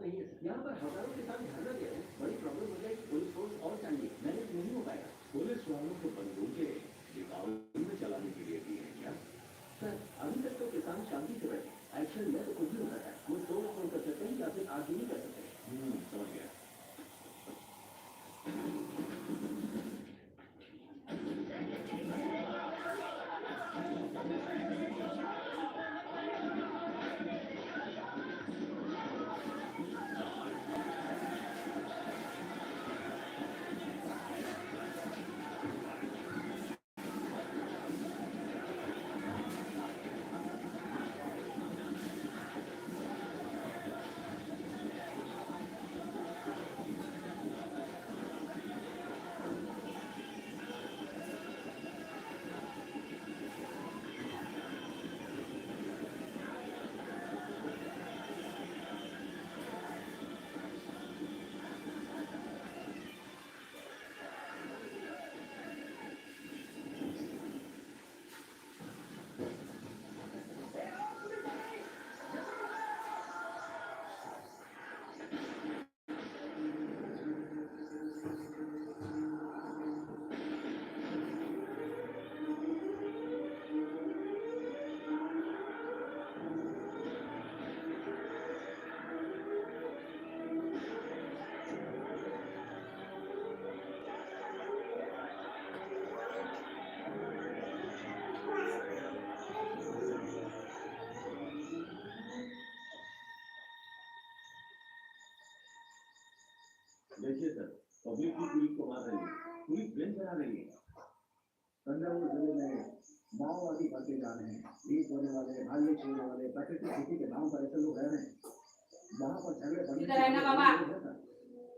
没意思。你要再好咱都去当年的地 देखिए sir public भी police को मार रही है। पुलिस बेंच बना रही है। तंजावुर ज़िले में माओवादी भरते जा रहे हैं। लीक होने वाले भाग्य छीनने वाले प्राकृतिक खेती के नाम पर ऐसे लोग रह रहे हैं। वहाँ पर झगड़े बाबा।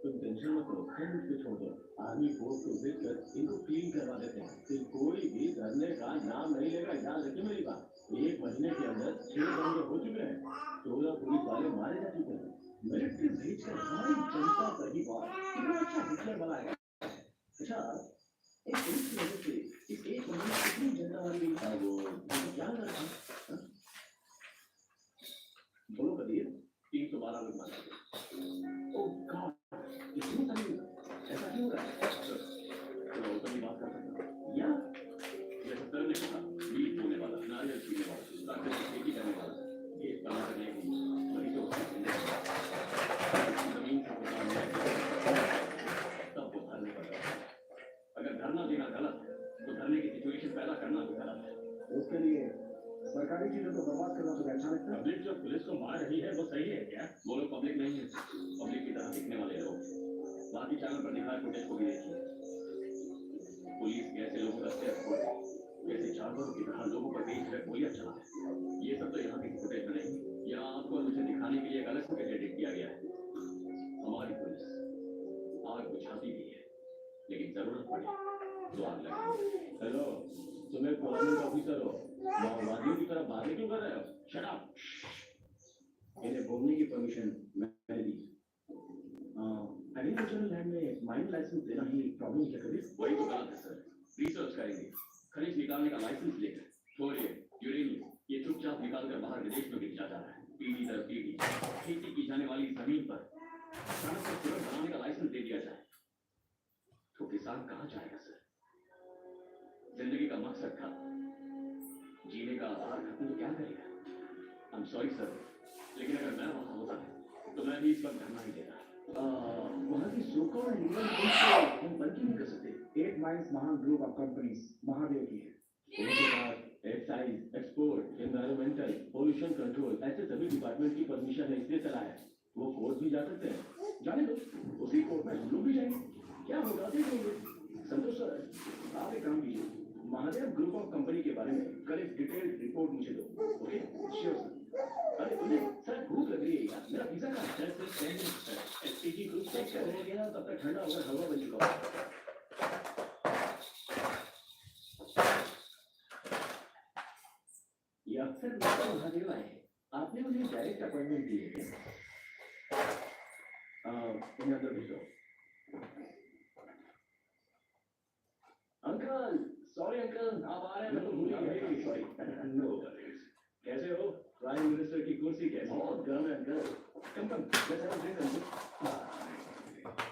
तुम टेंशन मत लो हम इसको छोड़ दो। आर्मी फोर्स को भेजकर इनको क्लीन करवा देते हैं। फिर कोई भी धरने का नाम नहीं लेगा। याद रखिए मेरी बात। एक महीने के अंदर छह दंगे हो चुके हैं। चौदह पुलिस वाले मारे जा चुके हैं। मिलिट्री भेजकर हमारी जनता का ही बात कितना अच्छा हिटलर बनाया अच्छा एक पुलिस की वजह से इस एक महीने कितनी जनता था वो मुझे रहा सरकारी चीज़ों को बर्बाद करना तो अच्छा लगता है। पब्लिक जो पुलिस को मार रही है वो सही है क्या? वो लोग पब्लिक नहीं है। पब्लिक की तरह दिखने वाले लोग बाकी चैनल पर दिखाए फुटेज को भी देखिए। पुलिस कैसे लोगों का सिर फोड़ कैसे जानवरों की तरह लोगों पर बेच कर गोलियाँ चलाते ये सब तो यहाँ की फुटेज में नहीं। यहाँ आपको मुझे दिखाने के लिए एक अलग फुटेज एडिट किया गया है। हमारी पुलिस आग बुझाती भी है लेकिन ज़रूरत पड़े तो आग लगे। हेलो तुम एक गवर्नमेंट ऑफिसर हो? माओवादियों की तरफ़ भागने क्यों कर रहे हो? अप इन्हें घूमने की परमिशन मैंने दी। एग्रीकल्चरल लैंड में माइनिंग लाइसेंस देना ही प्रॉब्लम क्या कभी वही तो गलत है सर रिसर्च करेंगे। खनिज निकालने का लाइसेंस लेकर थोरियम यूरेनियम ये चुपचाप निकाल कर बाहर विदेश में भेजा जा रहा है। पीढ़ी दर पीढ़ी खेती की जाने वाली ज़मीन पर सड़क पर तुरंत बनाने का लाइसेंस दे दिया जाए। तो किसान कहाँ जाएगा सर ज़िंदगी का मकसद खत्म जीने का आधार खत्म तो क्या करेगा? आई एम सॉरी सर लेकिन अगर मैं वहाँ होता तो मैं भी इस वक्त धरना ही देता वहाँ की सोकॉल लीगल हम बल्कि नहीं कर सकते? एट miles Mahan group of companies Mahadev की है। उनके पास excise export environmental pollution control ऐसे सभी डिपार्टमेंट की परमिशन है, इसलिए चला है। वो कोर्ट भी जा सकते हैं। जाने दो। उसी कोर्ट में हम लोग भी जाएँगे। क्या होगा? देखेंगे संतोष सर आप एक काम ग्रुप ऑफ़ कंपनी के बारे में कल एक डिटेल्ड रिपोर्ट मुझे दो। ओके श्योर सर अरे, उन्हें सर भूख लग रही है यार। मेरा पिज्जा का सर सिर्फ़ टेन है एसपीजी ग्रुप चेक कर हो गया तब तक ठंडा होकर हलवा बन चुका होगा। ये अक्सर मिस्टर महादेव आए हैं। आपने उन्हें डायरेक्ट अपॉइंटमेंट दी है। अंदर भेजो। अंकल! सॉरी अंकल आप आ रहे हैं। मैं तो भूल ही गया सॉरी नो वरीज कैसे हो? प्राइम मिनिस्टर की कुर्सी कैसी? बहुत गर्म है अंकल। कम कम। let's have a drink and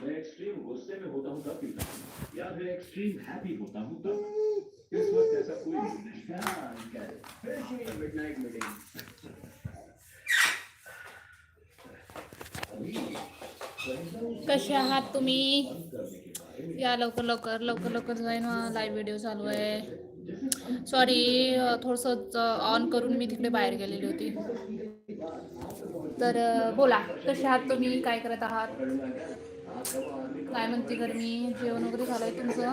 मैं एक्सट्रीम गुस्से में होता हूँ तब पीता हूँ या फिर एक्सट्रीम हैप्पी होता हूँ तब। इस वक्त ऐसा कोई नहीं है। हाँ अंकल। midnight meeting अभी कसे आहात तुम्ही? या लवकर लवकर लवकर लवकर जाईन. लाईव्ह व्हिडिओ चालू आहे. सॉरी थोडंसं ऑन करून मी तिकडे बाहेर गेलेली होती. तर बोला कसे आहात तुम्ही? काय करत आहात? काय म्हणते गरमी? जेवण वगैरे झालंय तुमचं?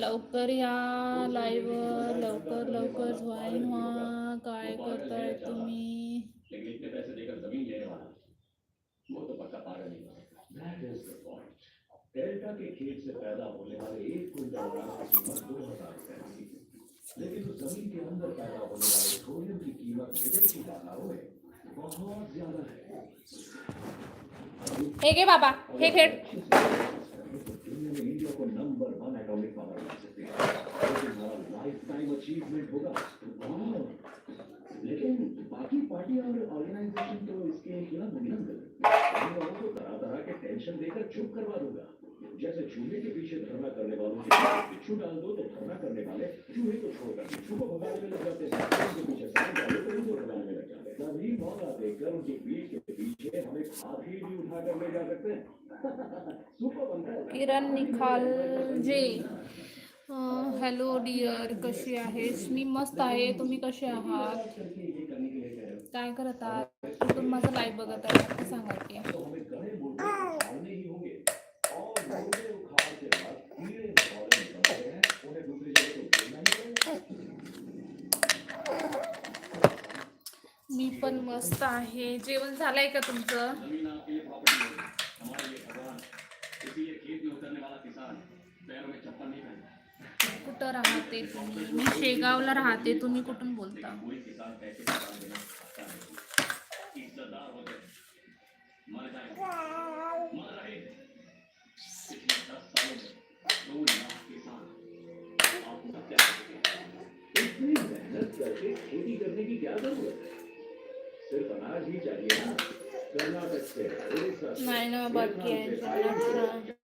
लवकर या लाईव्हवर लवकर लवकर जॉईन व्हा. काय करताय तुम्ही? डेल्टा के खेत से पैदा होने वाले एक कीमत दो हज़ार लेकिन उस ज़मीन के अंदर पैदा होने वाले सोडियम की कीमत विदेशी में बहुत ज़्यादा है बाबा दुनिया में इंडिया को नंबर वन एटॉमिक पावर बना सकते हैं लेकिन हमारा लाइफ टाइम अचीवमेंट होगा। लेकिन बाकी पार्टी और ऑर्गेनाइजेशन तो इसके खिलाफ नहीं ना अंकल इन लोगों को तरह तरह के टेंशन देकर चुप करवा दूँगा। जैसे चूहे के पीछे धरना करने वालों के पीछे डाल दो तो धरना करने वाले चूहे को छोड़कर बिच्छू को भगाने में लग जाते हैं। उनके पीछे डालो तो उनको भगाने में लग जाते हैं। तभी मौका देकर उनके पीठ के पीछे हमें हाथी भी उठा कर ले जा सकते। हैं है। किरण निखालजे हॅलो डियर कशी आहेस? मी मस्त आहे. तुम्ही कसे आहात? काय करत आहात? माझं लाईव्ह बघत आहे. सांगा की. मी पण मस्त आहे. जेवण झालंय का तुमचं? बोलते तुम्ही. मी शेगावला राहते तुम्ही कुठून बोलता? खेती करने की क्या जरूरत है सिर्फ अनाज ही चाहिए ना कर्नाटक से ओडिशा से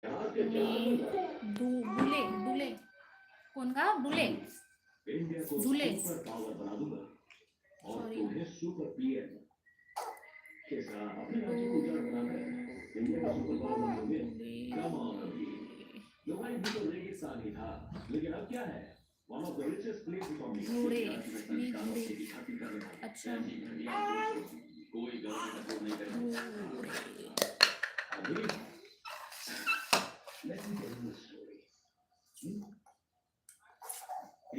यहाँ के बुले कोण का लेकिन अब क्या है नहीं बूढ़े। अच्छा। कोई सपोर्ट नहीं करेगा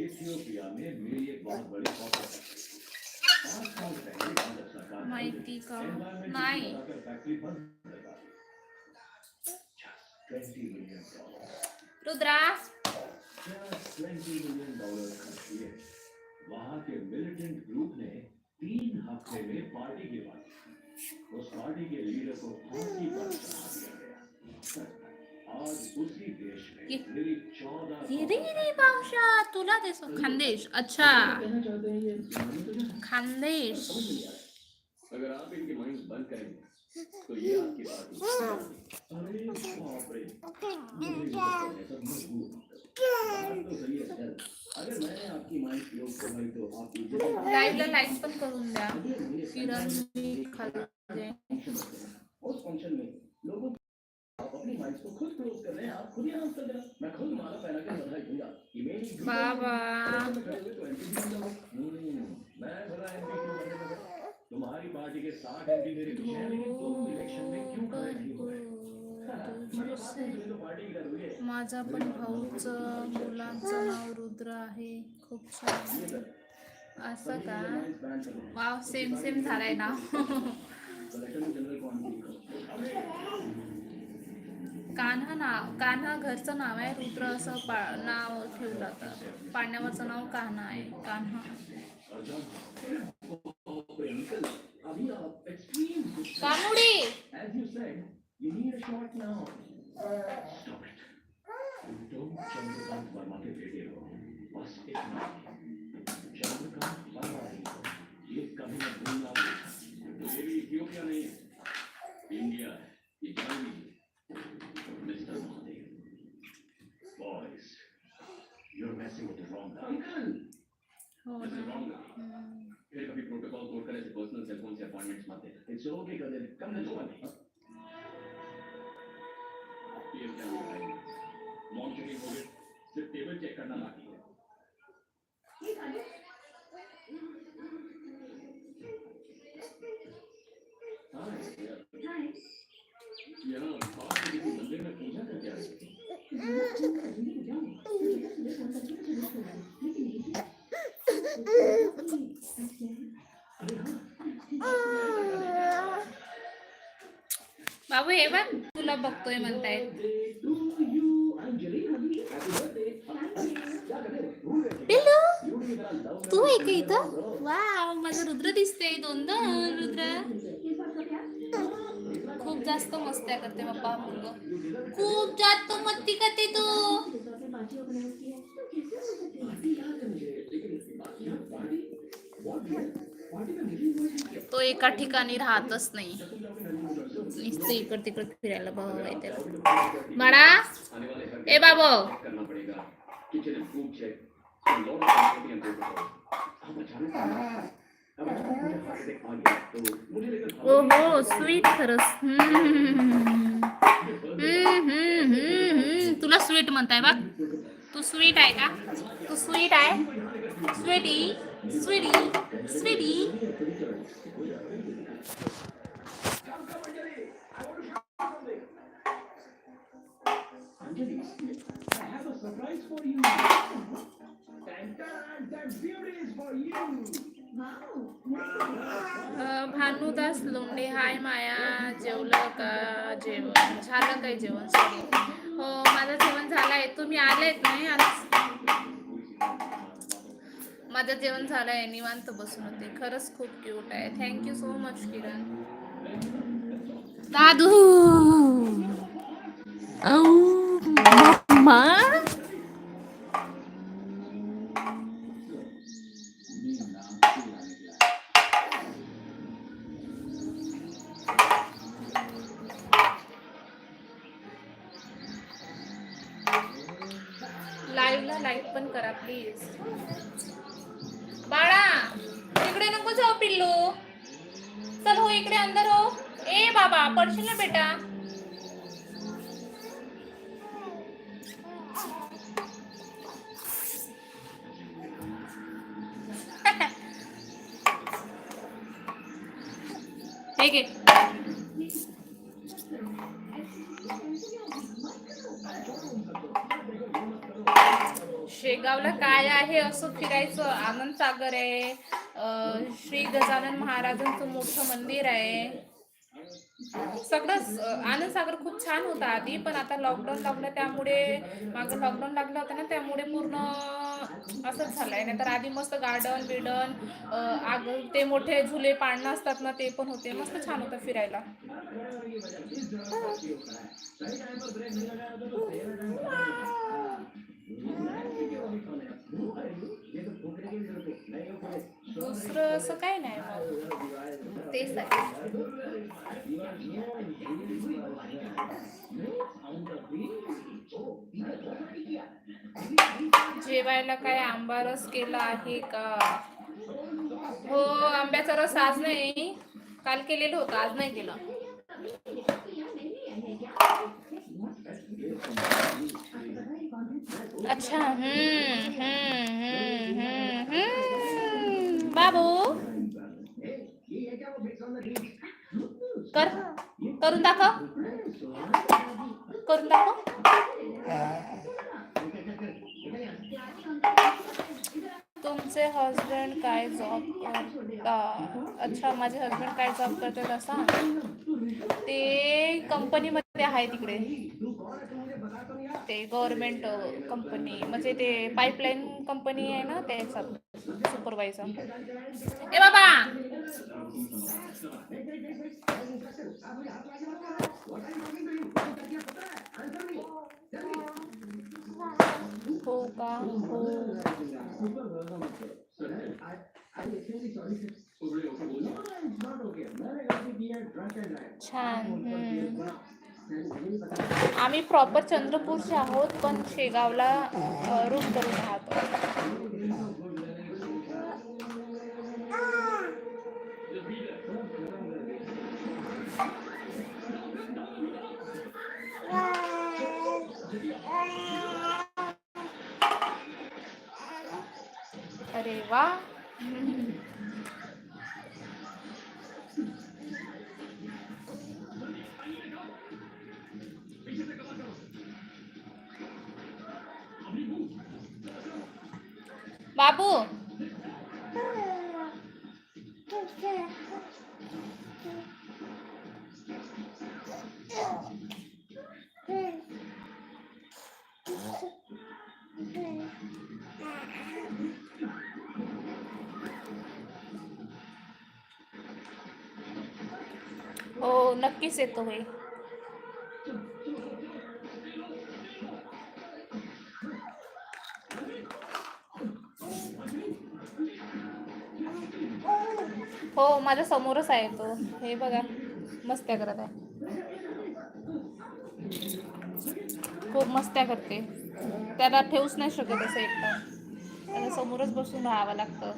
इथियोपिया में मेरी एक बहुत बड़ी माहिती का environment नाही को बताकर फैक्ट्री बंद करेगा Just 20 million dollars. Rudra Just 20 million dollars खर्च किए वहाँ के मिलिटेंट ग्रुप ने तीन हफ़्ते में पार्टी की बात उस पार्टी के लीडर को फांसी पर चढ़ा दिया गया। ये- ये पावशा तुला देस खानदेश अच्छा। जाए खानदेश अगर आप इनके माइंड बंद करेंगे। तो ये आपकी। बात अगर मैंने आपकी माइंड प्रयोग करवाई तो आप लाईव्हला लाईक पण करून द्या किरण निखालजे फ़ंक्शन उस फ़ंक्शन में लोगों आप अपनी को खुद क्लोज कर रहे हैं आप खुद ही देना मैं खुद माला पहना के बधाई दूंगा बाबा. मैं भला एमपी क्यों बनने लगा तुम्हारी पार्टी के साथ एमपी मेरे पीछे हैं लेकिन तुम इलेक्शन में क्यों खड़े नहीं माझा पण भाऊचं मुलांचं नाव रुद्र आहे. खूप छान. असं का? वाव सेम सेम झालाय ना. कान्हा नाव कान्हा घरचं नाव आहे रुद्र असं पा नाव ठेवलं जातं. पाण्यावरचं नाव कान्हा आहे कान्हा. अंकल अभी फोन से अपॉइंटमेंट्स मत देना इट्स ओके कदर कम ना जुआ नहीं ये क्या हो रहा है मॉम चेकिंग हो गई सिर्फ टेबल चेक करना बाकी है हाँ यार यहाँ पास के किसी मंदिर में पूजा करके आए थे बाबू हे बघ तुला बघतोय म्हणताय हो? तू आहे का इथं? वाव माझं रुद्र दिसते दोन दोन रुद्र. खूप जास्त मस्त्या करते बाप्पा मुलगा खूप जास्त मस्ती करते तू पार्टी कहाँ करनी है? लेकिन यहाँ पार्टी बहुत है। पार्टी में मुझे कोई तो एका ठिकाणी राहतच नाही. नुसतं इकड तिकड फिरायला आहे त्याला. ए स्वीट खरंच. हम्म. हम्म, हम्म. तुला स्वीट म्हणताय बघ. तू स्वीट आहे का? तू स्वीट आहे? स्वीटी स्वीटी स्वीटी हाय माया जेवलं का? जेवण. झालं काय जेवण? सॉरी हो माझं जेवण झालंय तुम्ही आलेत नाही आज? माझं जेवण झालंय निवांत बसून होते. खरंच खूप क्यूट आहे. Thank you so much Kiran. दादू! औ मम्मा! प्लीज बाळा इकडे नको जाऊ पिल्लू. चल हो इकडे अंदर हो. ए बाबा पडशील ना बेटा? महाराजांचं मोठं मंदिर आहे. सगळंच आनंद सागर खूप छान होता आधी पण आता लॉकडाऊन लागलं त्यामुळे मागं लॉकडाऊन लागलं होतं ना त्यामुळे पूर्ण असंच झालंय. नाहीतर आधी मस्त गार्डन बिर्डन आग ते मोठे झुले पाळणं असतात ना ते पण होते. मस्त छान होतं फिरायला. दुसरं असं काय नाही मग. तेच आहे. जेवायला काय आंबा रस केला आहे का? हो आंब्याचा रस आज नाही. काल केलेलं होतं आज नाही केलं. अच्छा हम्म हम्म हम्म हम्म हम्म बाबू करून दाखव. करून दाखव. तुमचे हस्बंड काय जॉब करता? अच्छा माझे हस्बंड काय जॉब करतात असा? ते कंपनीमध्ये आहे तिकडे ते गव्हर्नमेंट कंपनी म्हणजे ते पाईपलाईन कंपनी आहे ना त्याच्यात सुपरवायझर ए बाबा! हो का हो छान आम्ही प्रॉपर चंद्रपूरचे आहोत पण शेगावला रूम करून राहतो. 와. 마부 नक्कीच येतो हे हो माझ्या समोरच आहे तो. हे बघा मस्त्या करत आहे. खूप मस्त्या करते. त्याला ठेवूच नाही शकत असं एकटा. त्याला समोरच बसून राहावं लागतं.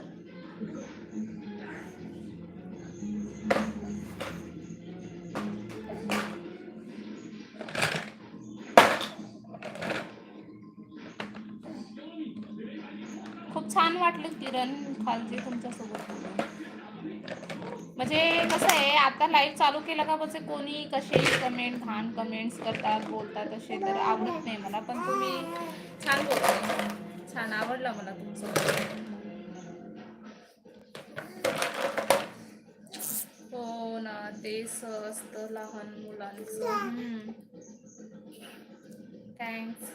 छान वाटलं किरण खालचे तुमच्यासोबत. म्हणजे कसं आहे आता लाईव्ह चालू केलं का म्हणजे कोणी कसे कमेंट घाण कमेंट्स करतात बोलतात असे तर आवडत नाही मला पण तुम्ही छान बोलता. छान आवडलं मला तुमचं. हो ना तेच असतं लहान मुलांचं. थँक्स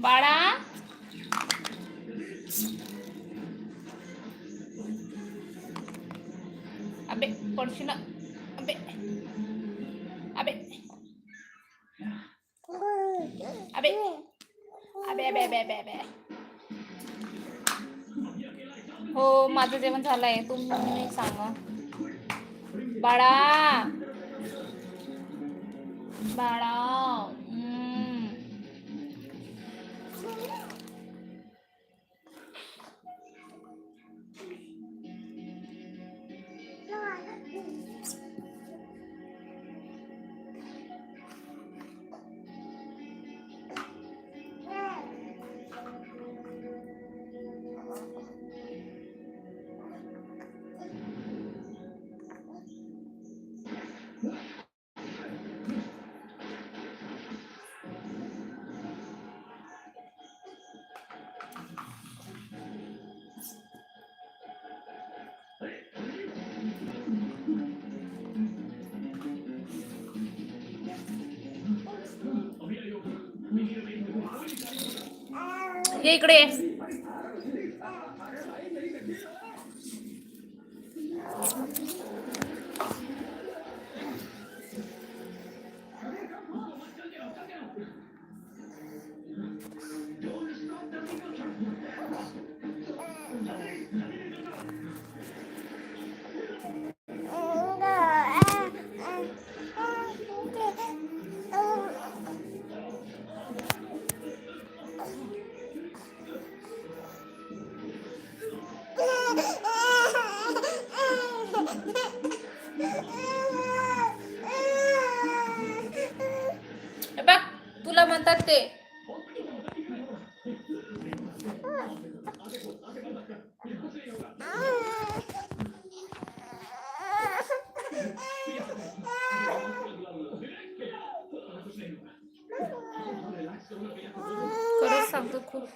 बाळा अबे पडशी ना अबे अबे अबे अबे अबे अबे अबे अबे हो माझं जेवण झालंय तुम्ही सांगा बाळा बाळा ये इकडे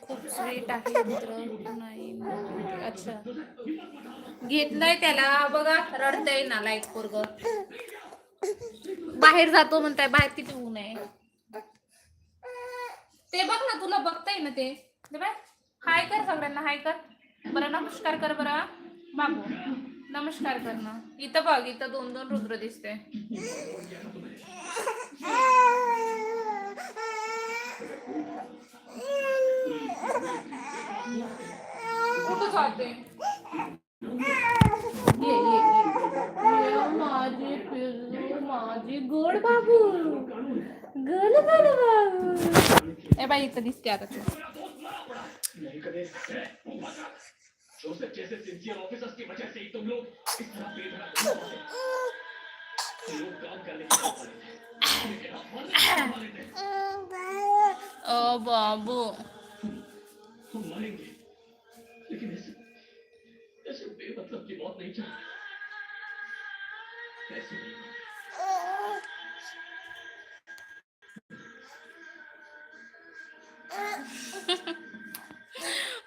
खूप स्वीट आहे मित्र. नाही अच्छा. घेतलंय त्याला. बघा रडतय ना लाईक पोरग. बाहेर जातो म्हणताय बाहेर किती ऊन आहे. ते बघ ना तुला बघताय ना ते. ते बाय. हाय कर सगळ्यांना हाय कर. बरं नमस्कार कर बरं. बाबू नमस्कार कर ना. इथं बघ इथं दोन दोन रुद्र दिसते. कुठं जाते ये ये ये माझे पिल्लू माझे गोड बाबू गोड बाबू। ए बाई इथं दिसते आता तू जोसेफ जैसे सिंसियर ऑफिसर्स की वजह से ही तुम लोग इस तरह बेधड़क लोग काम करने के लिए ओ बाबू। हम मरेंगे लेकिन ऐसे ऐसे बेमतलब की मौत नहीं चाहिए ऐसे नहीं।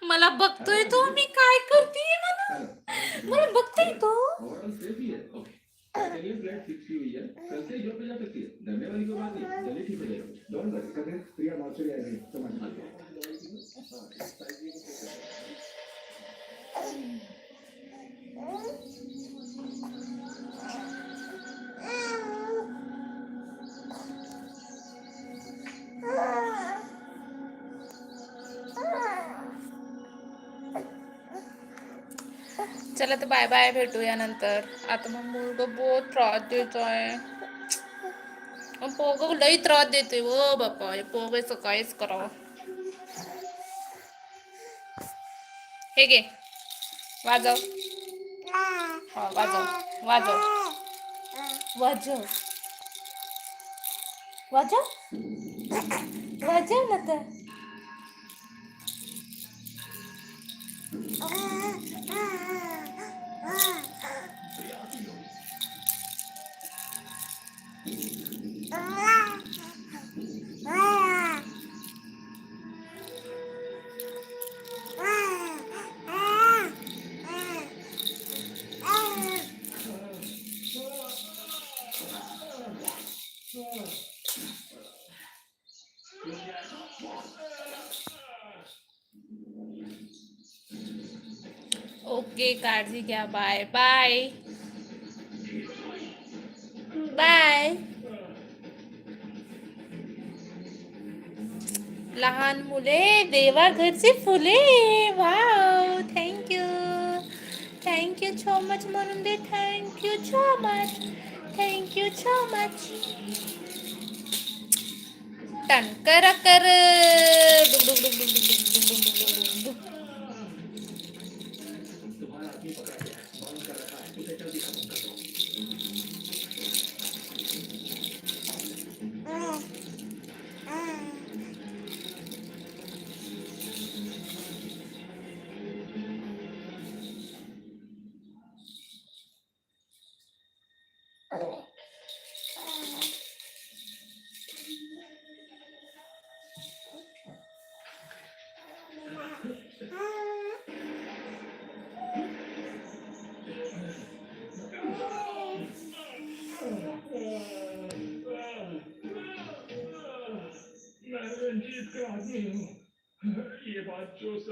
मला बघतोय तो मी काय करते मला? मला बघतोय तो. ओवरऑल सेफ़ ओके चलिए फिक्स हुई है कल से जॉब पे जा सकती है डरने वाली कोई बात नहीं ठीक हो जाएगा डोंट वरी कभी प्रिया मॉर्चरी नहीं समझ लीजिए चला तर बाय बाय भेटूया नंतर. आता मग मुलगा बहुत त्रास देतोय. पोग लई त्रास देतोय. ओ बापा पोगायचं काहीच करावं. हे घे. वाजव. वाजव. वाजव. वाजव. वाजव? वाजव ना ओके काळजी घ्या बाय बाय बाय लहान मुले देवा घरची फुले। Wow thank you thank you so much म्हणून दे thank you so much thank you so much टनकर कर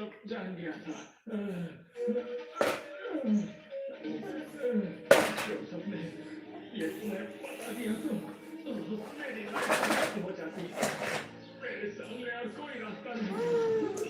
बात जान गया था। जोसेफ ये तुम्हें बता दिया तो मेरी लाइफ मेरे सामने और कोई रास्ता नहीं